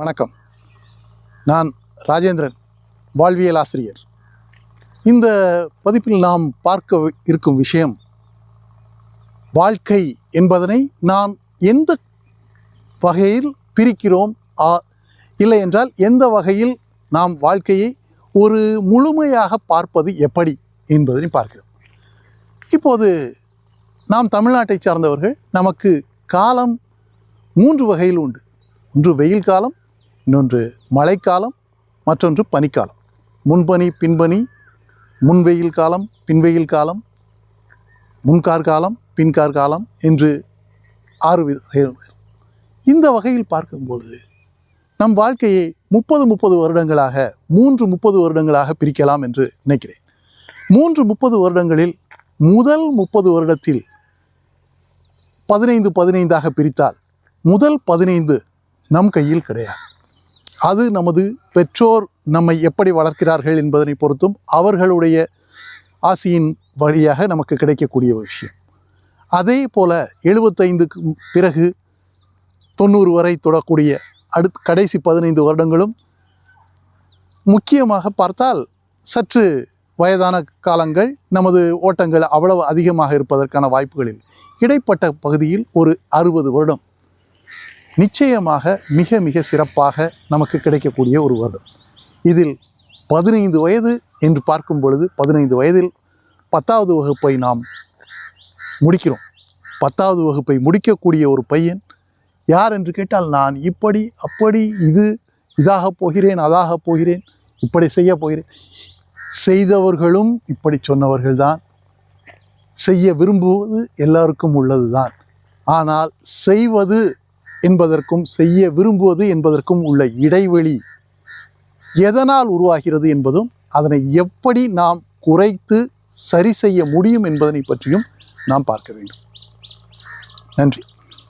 வணக்கம். நான் ராஜேந்திரன் வாழ்வியல் ஆசிரியர். இந்த பதிப்பில் நாம் பார்க்க இருக்கும் விஷயம் வாழ்க்கை என்பதனை நாம் எந்த வகையில் பிரிக்கிறோம்? ஆ இல்லை என்றால் எந்த வகையில் நாம் வாழ்க்கையை ஒரு முழுமையாக பார்ப்பது எப்படி என்பதனை பார்க்கிறோம். இப்போது நாம் தமிழ்நாட்டை சார்ந்தவர்கள் நமக்கு காலம் மூன்று வகையில் உண்டு. ஒன்று வெயில் காலம் இன்னொன்று மழைக்காலம் மற்றொன்று பனிக்காலம். முன்பனி பின்பனி முன்வெயில் காலம் பின்வெயில் காலம் முன்கார் காலம் பின்கார் காலம் என்று ஆறு வகைகள். இந்த வகையில் பார்க்கும்பொழுது நம் வாழ்க்கையை முப்பது முப்பது வருடங்களாக மூன்று முப்பது வருடங்களாக பிரிக்கலாம் என்று நினைக்கிறேன். மூன்று முப்பது வருடங்களில் முதல் முப்பது வருடத்தில் பதினைந்து பதினைந்தாக பிரித்தால் முதல் பதினைந்து நம் கையில் கிடையாது. அது நமது பெற்றோர் நம்மை எப்படி வளர்க்கிறார்கள் என்பதனை பொறுத்தும் அவர்களுடைய ஆசியின் வழியாக நமக்கு கிடைக்கக்கூடிய ஒரு விஷயம். அதே போல எழுபத்தைந்துக்கு பிறகு தொண்ணூறு வரை தொடக்கூடிய அடுத் கடைசி பதினைந்து வருடங்களும் முக்கியமாக பார்த்தால் சற்று வயதான காலங்கள் நமது ஓட்டங்கள் அவ்வளவு அதிகமாக இருப்பதற்கான வாய்ப்புகளில் இடைப்பட்ட பகுதியில் ஒரு அறுபது வருடம். நிச்சயமாக மிக மிக சிறப்பாக நமக்கு கிடைக்கக்கூடிய ஒரு வருடம். இதில் பதினைந்து வயது என்று பார்க்கும் பொழுது பதினைந்து வயதில் பத்தாவது வகுப்பை நாம் முடிக்கிறோம். பத்தாவது வகுப்பை முடிக்கக்கூடிய ஒரு பையன் யார் என்று கேட்டால் நான் இப்படி அப்படி இது இதாக போகிறேன் அதாக போகிறேன் இப்படி செய்ய போகிறேன். செய்தவர்களும் இப்படி சொன்னவர்கள்தான் செய்ய விரும்புவது எல்லாருக்கும் உள்ளதுதான். ஆனால் செய்வது என்பதற்கும் செய்ய விரும்புவது என்பதற்கும் உள்ள இடைவெளி எதனால் உருவாகிறது என்பதும் அதனை எப்படி நாம் குறைத்து சரி செய்ய முடியும் என்பதனை பற்றியும் நாம் பார்க்க வேண்டும். நன்றி.